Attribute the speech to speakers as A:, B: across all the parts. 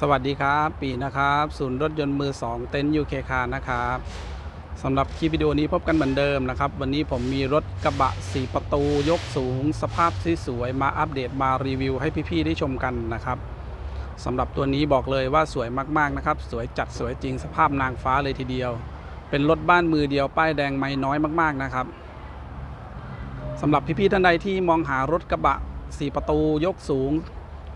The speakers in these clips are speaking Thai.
A: สวัสดีครับ ปีนะครับ ศูนย์รถยนต์มือ 2 เต็นท์ยูเคคานะครับสำหรับคลิปวิดีโอนี้พบกันเหมือนเดิมนะครับ วันนี้ผมมีรถกระบะ 4 ประตูยกสูง สภาพสวยๆมาอัปเดตมารีวิวให้พี่ๆได้ชมกันนะครับสำหรับตัวนี้บอกเลยว่าสวยมากๆนะครับ สวยจัดสวยจริงสภาพนางฟ้าเลยทีเดียว เป็นรถบ้านมือเดียวป้ายแดงไม่น้อยมาก ๆนะครับสำหรับพี่ๆท่านใดที่มองหารถกระบะ 4 ประตูยกสูง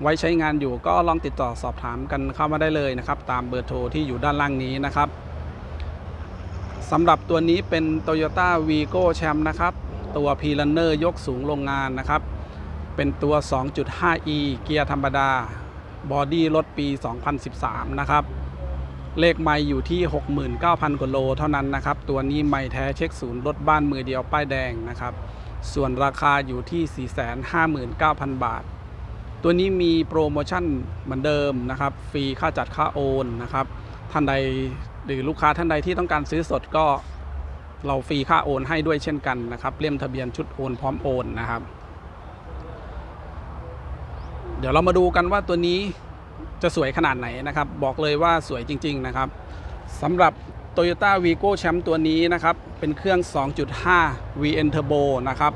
A: ไว้ใช้งานอยู่ก็ลองติดต่อสอบถามกันเข้ามาได้เลยนะครับ ตามเบอร์โทรที่อยู่ด้านล่างนี้นะครับสำหรับตัวนี้เป็น Toyota Vigo Champ นะครับ ตัว p r u n n e r ยกสูงโรงงานนะครับ เป็นตัว 2.5e เกียร์ธรรมดา บอดี้รถปี 2013 นะครับ เลขไม่อยู่ที่ 69,000กว่าโลเท่านั้นนะครับ ตัวนี้ไม่แท้เช็คศูนย์รถบ้านมือเดียวป้ายแดงนะครับ ส่วนราคาอยู่ที่ 459,000 บาท ตัวนี้มีโปรโมชั่นเหมือนเดิมนะครับ ฟรีค่าจัดค่าโอนนะครับ ท่านใดหรือลูกค้าท่านใดที่ต้องการซื้อสดก็เราฟรีค่าโอนให้ด้วยเช่นกันนะครับ เล่มทะเบียนชุดโอนพร้อมโอนนะครับ เดี๋ยวเรามาดูกันว่าตัวนี้จะสวยขนาดไหนนะครับ บอกเลยว่าสวยจริง ๆนะครับสำหรับ Toyota Vigo Champ ตัวนี้นะครับ เป็นเครื่อง 2.5 VN Turbo นะครับ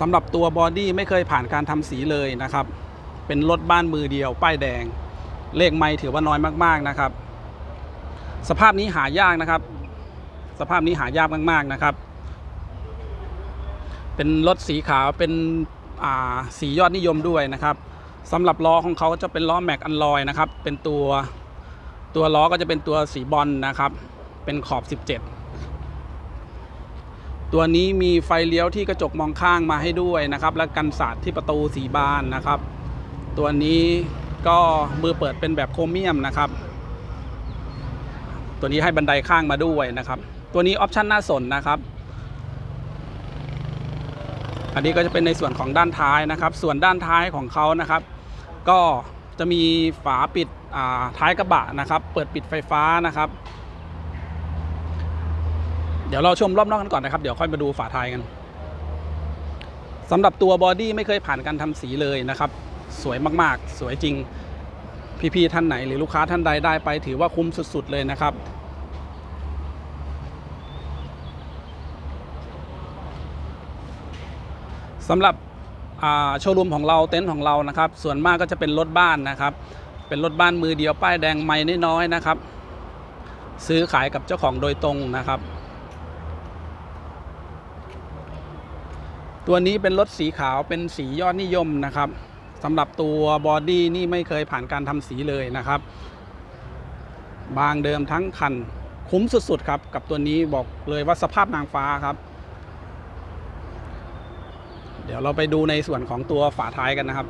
A: สำหรับตัวบอดี้ไม่เคยผ่านการทำสีเลยนะครับ เป็นรถบ้านมือเดียว ป้ายแดง เลขไม่ถือว่าน้อยมากๆนะครับ สภาพนี้หายากนะครับ สภาพนี้หายากมากๆนะครับ เป็นรถสีขาวเป็นสียอดนิยมด้วยนะครับสำหรับล้อของเขาจะเป็นล้อแม็กอันลอยนะครับ เป็นตัวตัวล้อก็จะเป็นตัวสีบอลนะครับ เป็นขอบ 17 ตัวนี้มีไฟเลี้ยวที่กระจกมองข้างมาให้ด้วยนะครับ และกันสาดที่ประตูสีบานนะครับ ตัวนี้ก็มือเปิดเป็นแบบโครเมียมนะครับ ตัวนี้ให้บันไดข้างมาด้วยนะครับ ตัวนี้ออปชันน่าสนนะครับ อันนี้ก็จะเป็นในส่วนของด้านท้ายนะครับ ส่วนด้านท้ายของเขานะครับ ก็จะมีฝาปิดาท้ายกระบะนะครับ เปิดปิดไฟฟ้านะครับ เดี๋ยวเราชมรอบนอกกันก่อนนะครับ เดี๋ยวค่อยมาดูฝาท้ายกันสำหรับตัวบอดี้ไม่เคยผ่านการทำสีเลยนะครับ สวยมากๆ สวยจริง พี่ๆท่านไหนหรือลูกค้าท่านใดได้ไปถือว่าคุ้มสุด ๆ เลยนะครับ สำหรับโชว์รูมของเราเต็นท์ของเรานะครับ ส่วนมากก็จะเป็นรถบ้านนะครับ เป็นรถบ้านมือเดียวป้ายแดงไม่น้อยๆนะครับ ซื้อขายกับเจ้าของโดยตรงนะครับ ตัวนี้เป็นรถสีขาวเป็นสียอดนิยมนะครับ สำหรับตัวบอดี้นี่ไม่เคยผ่านการทำสีเลยนะครับ บางเดิมทั้งคันคุ้มสุดๆครับ กับตัวนี้บอกเลยว่าสภาพนางฟ้าครับ เดี๋ยวเราไปดูในส่วนของตัวฝาท้ายกันนะครับ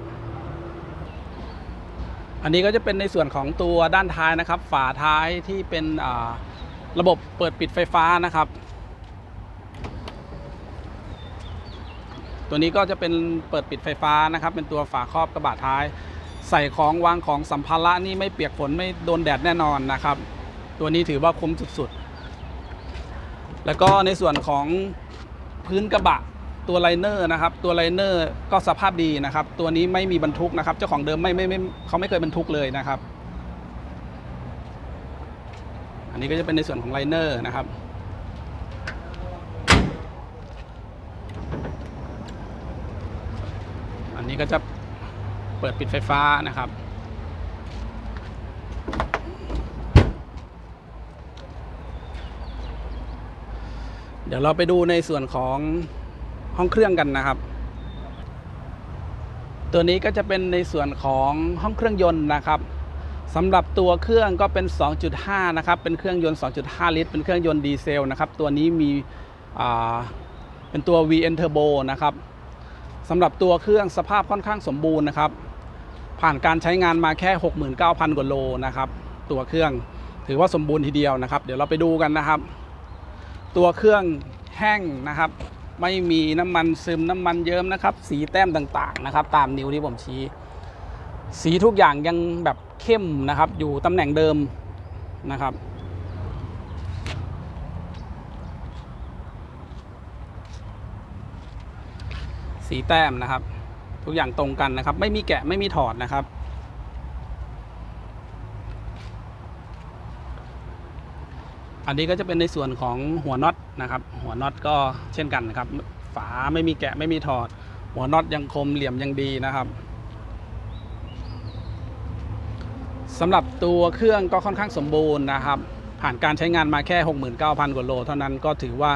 A: อันนี้ก็จะเป็นในส่วนของตัวด้านท้ายนะครับ ฝาท้ายที่เป็นระบบเปิดปิดไฟฟ้านะครับ ตัวนี้ก็จะเป็นเปิดปิดไฟฟ้านะครับ เป็นตัวฝาครอบกระบะท้าย ใส่ของวางของสัมภาระนี่ไม่เปียกฝนไม่โดนแดดแน่นอนนะครับ ตัวนี้ถือว่าคุ้มสุดๆ แล้วก็ในส่วนของพื้นกระบะตัวไลเนอร์นะครับ ตัวไลเนอร์ก็สภาพดีนะครับ ตัวนี้ไม่มีบรรทุกนะครับ เจ้าของเดิมไม่ไม่ไม่เขาไม่เคยบรรทุกเลยนะครับ อันนี้ก็จะเป็นในส่วนของไลเนอร์นะครับ อั นี้ก็จะเปิดปิดไฟฟ้านะครับ เดี๋ยวเราไปดูในส่วนของห้องเครื่องกันนะครับ ตัวนี้ก็จะเป็นในส่วนของห้องเครื่องยนต์นะครับสำหรับตัวเครื่องก็เป็น 2.5 นะครับ เป็นเครื่องยนต์ 2.5 ลิตร เป็นเครื่องยนต์ดีเซลนะครับ ตัวนี้มีเป็นตัว VN Turbo นะครับ สำหรับตัวเครื่องสภาพค่อนข้างสมบูรณ์นะครับ ผ่านการใช้งานมาแค่ 69,000กว่าโลนะครับ ตัวเครื่องถือว่าสมบูรณ์ทีเดียวนะครับ เดี๋ยวเราไปดูกันนะครับ ตัวเครื่องแห้งนะครับ ไม่มีน้ำมันซึมน้ำมันเยิ้มนะครับ สีแต้มต่างๆนะครับ ตามนิ้วที่ผมชี้ สีทุกอย่างยังแบบเข้มนะครับ อยู่ตำแหน่งเดิมนะครับ สีแต้มนะครับ ทุกอย่างตรงกันนะครับ ไม่มีแกะไม่มีถอดนะครับ อันนี้ก็จะเป็นในส่วนของหัวน็อตนะครับ หัวน็อตก็เช่นกันนะครับ ฝาไม่มีแกะไม่มีถอด หัวน็อตยังคมเหลี่ยมยังดีนะครับสำหรับตัวเครื่องก็ค่อนข้างสมบูรณ์นะครับ ผ่านการใช้งานมาแค่ 69,000 กว่าโล เท่านั้นก็ถือว่า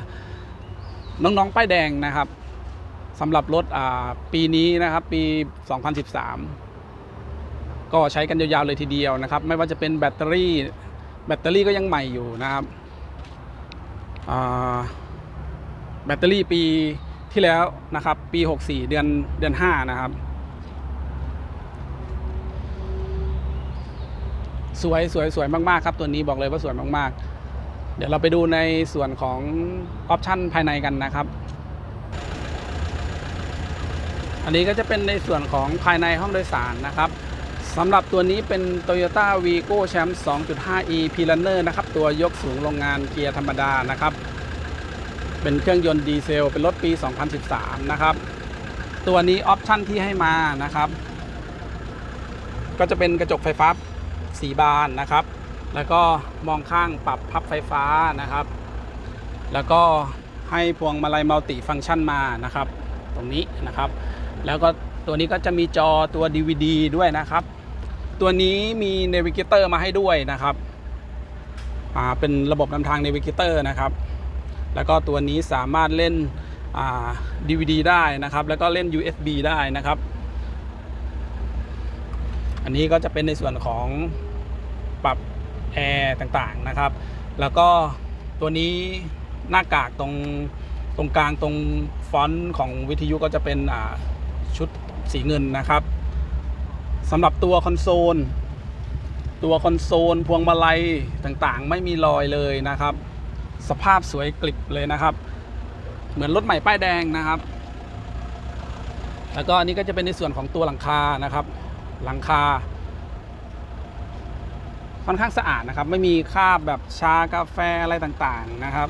A: น้องๆ ป้ายแดงนะครับ สำหรับรถปีนี้นะครับปี 2013 ก็ใช้กันยาวๆเลยทีเดียวนะครับ ไม่ว่าจะเป็นแบตเตอรี่ แบตเตอรี่ก็ยังใหม่อยู่นะครับแบตเตอรี่ปีที่แล้วนะครับ ปี 64 เดือนเดือน 5 นะครับ สวยสวยสวยมาก ๆ ครับ ตัวนี้บอกเลยว่าสวยมาก ๆ เดี๋ยวเราไปดูในส่วนของออปชันภายในกันนะครับ อันนี้ก็จะเป็นในส่วนของภายในห้องโดยสารนะครับสำหรับตัวนี้เป็น Toyota Vigo Champ 2.5e p l a n n e r นะครับ ตัวยกสูงโรงงานเกียร์ธรรมดานะครับ เป็นเครื่องยนต์ดีเซล เป็นรถปี 2013 นะครับ ตัวนี้ออปชั่นที่ให้มานะครับ ก็จะเป็นกระจกไฟฟ้าสีบานนะครับ แล้วก็มองข้างปรับพับไฟฟ้านะครับ แล้วก็ให้พวงมาลัยมัลติฟังก์ชันมานะครับ ตรงนี้นะครับ แล้วก็ตัวนี้ก็จะมีจอตัว DVD ด้วยนะครับ ตัวนี้มี Navigator มาให้ด้วยนะครับอ่าเป็นระบบนำทาง Navigator นะครับ แล้วก็ตัวนี้สามารถเล่นอ่า DVD ได้นะครับ แล้วก็เล่น USB ได้นะครับ อันนี้ก็จะเป็นในส่วนของปรับแอร์ต่างๆนะครับ แล้วก็ตัวนี้หน้ากากตรงตรงกลางตรงฟอนต์ของวิทยุก็จะเป็นอ่า ชุดสีเงินนะครับสำหรับตัวคอนโซล ตัวคอนโซลพวงมาลัยต่างๆ ไม่มีรอยเลยนะครับ สภาพสวยกลิบเลยนะครับ เหมือนรถใหม่ป้ายแดงนะครับ แล้วก็อันนี้ก็จะเป็นในส่วนของตัวหลังคานะครับ หลังคา ค่อนข้างสะอาดนะครับ ไม่มีคราบแบบชากาแฟอะไรต่างๆนะครับ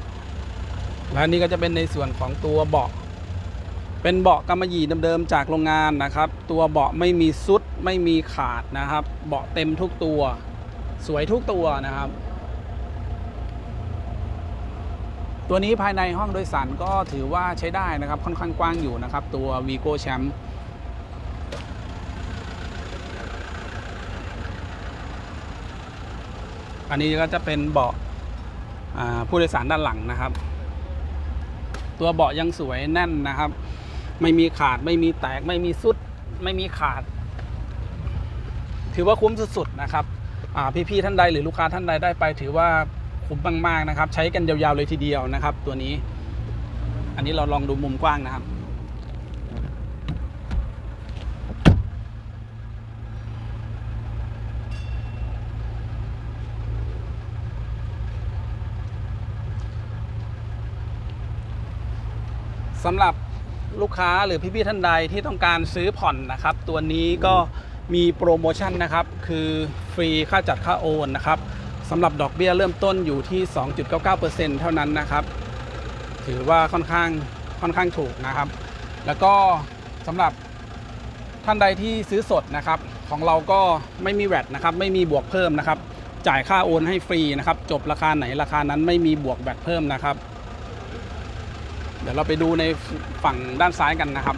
A: และนี่ก็จะเป็นในส่วนของตัวเบาะ เป็นเบาะกำมะหยี่เดิมๆจากโรงงานนะครับ ตัวเบาะไม่มีซุดไม่มีขาดนะครับ เบาะเต็มทุกตัว สวยทุกตัวนะครับ ตัวนี้ภายในห้องโดยสารก็ถือว่าใช้ได้นะครับ ค่อนข้างกว้างอยู่นะครับ ตัว Vigo Champ อันนี้ก็จะเป็นเบาะผู้โดยสารด้านหลังนะครับ ตัวเบาะยังสวยแน่นนะครับ ไม่มีขาดไม่มีแตกไม่มีสุดไม่มีขาด ถือว่าคุ้มสุดๆนะครับอ่พี่ๆท่านใดหรือลูกค้าท่านใดได้ไป ถือว่าคุ้มมากๆนะครับ ใช้กันยาวๆเลยทีเดียวนะครับ ตัวนี้ อันนี้เราลองดูมุมกว้างนะครับสำหรับ ลูกค้าหรือพี่ๆท่านใดที่ต้องการซื้อผ่อนนะครับ ตัวนี้ก็มีโปรโมชั่นนะครับ คือฟรีค่าจัดค่าโอนนะครับสำหรับดอกเบี้ยเริ่มต้นอยู่ที่ 2.99%เท่านั้นนะครับ ถือว่าค่อนข้างค่อนข้างถูกนะครับ แล้วก็สำหรับท่านใดที่ซื้อสดนะครับ ของเราก็ไม่มีแวดนะครับ ไม่มีบวกเพิ่มนะครับ จ่ายค่าโอนให้ฟรีนะครับ จบราคาไหนราคานั้นไม่มีบวกแวดเพิ่มนะครับ เดี๋ยวเราไปดูในฝั่งด้านซ้ายกันนะครับ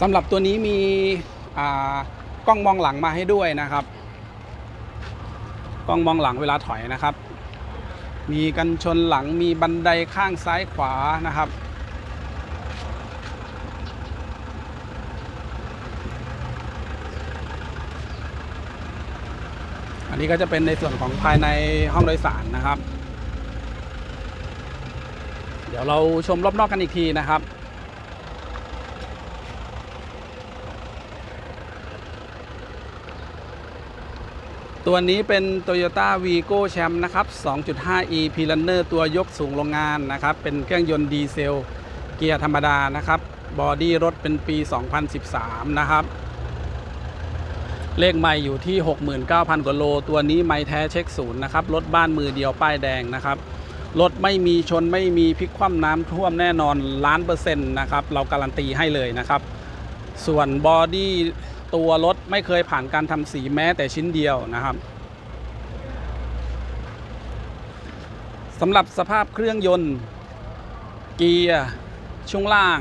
A: สำหรับตัวนี้มีกล้องมองหลังมาให้ด้วยนะครับ กล้องมองหลังเวลาถอยนะครับ มีกันชนหลังมีบันไดข้างซ้ายขวานะครับ อันนี้ก็จะเป็นในส่วนของภายในห้องโดยสารนะครับ เดี๋ยวเราชมรอบนอกกันอีกทีนะครับตัวนี้เป็น Toyota Vigo Champ นะครับ 2.5e p l a n n e r ตัวยกสูงโรงงานนะครับ เป็นเครื่องยนต์ดีเซล เกียร์ธรรมดานะครับ บอดี้รถเป็นปี 2013 นะครับ เลขไม่อยู่ที่ 69,000 กว่าโล ตัวนี้ไม่แท้เช็คศูนย์นะครับรถบ้านมือเดียวป้ายแดงนะครับรถไม่มีชนไม่มีพลิกคว่ำน้ำท่วมแน่นอนล้านเปอร์เซ็นต์นะครับเราการันตีให้เลยนะครับ ส่วนบอดี้ตัวรถไม่เคยผ่านการทำสีแม้แต่ชิ้นเดียวนะครับสำหรับสภาพเครื่องยนต์ เกียร์ช่วงล่าง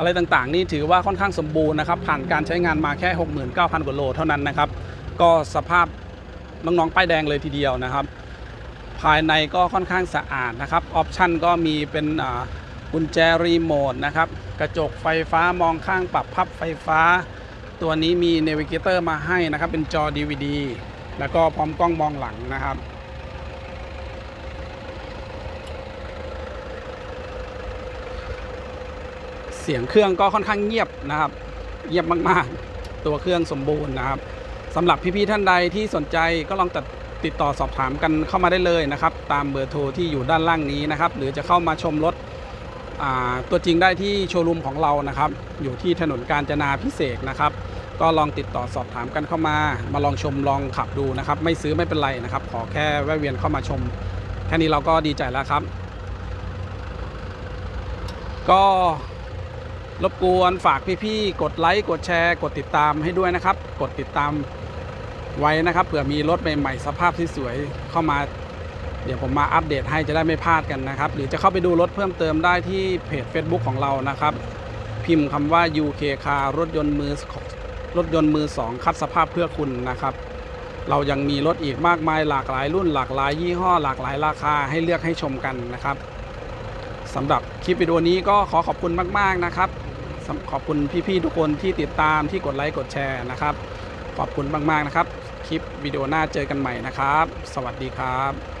A: อะไรต่างๆ นี่ถือว่าค่อนข้างสมบูรณ์นะครับ ผ่านการใช้งานมาแค่ 69,000 กว่าโลเท่านั้นนะครับ ก็สภาพน้องๆ ป้ายแดงเลยทีเดียวนะครับ ภายในก็ค่อนข้างสะอาดนะครับ ออปชันก็มีเป็นกุญแจรีโมทนะครับ กระจกไฟฟ้ามองข้างปรับพับไฟฟ้า ตัวนี้มีเนวิเกเตอร์มาให้นะครับ เป็นจอ DVD แล้วก็พร้อมกล้องมองหลังนะครับ สียงเครื่องก็ค่อนข้างเงียบนะครับ เงียบมากๆ ตัวเครื่องสมบูรณ์นะครับสำหรับพี่ๆท่านใดที่สนใจก็ลองตัดติดต่อสอบถามกันเข้ามาได้เลยนะครับ ตามเบอร์โทรที่อยู่ด้านล่างนี้นะครับ หรือจะเข้ามาชมรถตัวจริงได้ที่โชว์รูมของเรานะครับ อยู่ที่ถนนกาญจนาพิเศษนะครับ ก็ลองติดต่อสอบถามกันเข้ามา มาลองชมลองขับดูนะครับ ไม่ซื้อไม่เป็นไรนะครับ ขอแค่แวะเวียนเข้ามาชม แค่นี้เราก็ดีใจแล้วครับ ก็ รบกวนฝากพี่ๆ กดไลค์ กดแชร์ กดติดตามให้ด้วยนะครับ กดติดตามไว้นะครับ เผื่อมีรถใหม่ๆ สภาพที่สวยเข้ามา เดี๋ยวผมมาอัปเดตให้จะได้ไม่พลาดกันนะครับ หรือจะเข้าไปดูรถเพิ่มเติมได้ที่เพจ Facebook ของเรานะครับ พิมพ์คำว่า UK Car รถยนต์มือรถยนต์มือ 2 คัดสภาพเพื่อคุณนะครับ เรายังมีรถอีกมากมายหลากหลายรุ่นหลากหลายยี่ห้อ หลากหลายราคาให้เลือกให้ชมกันนะครับสำหรับคลิปวิดีโอนี้ก็ขอขอบคุณมาก ๆนะครับ ขอบคุณพี่ๆทุกคนที่ติดตามที่กดไลค์กดแชร์นะครับ ขอบคุณมากๆนะครับ คลิปวิดีโอหน้าเจอกันใหม่นะครับ สวัสดีครับ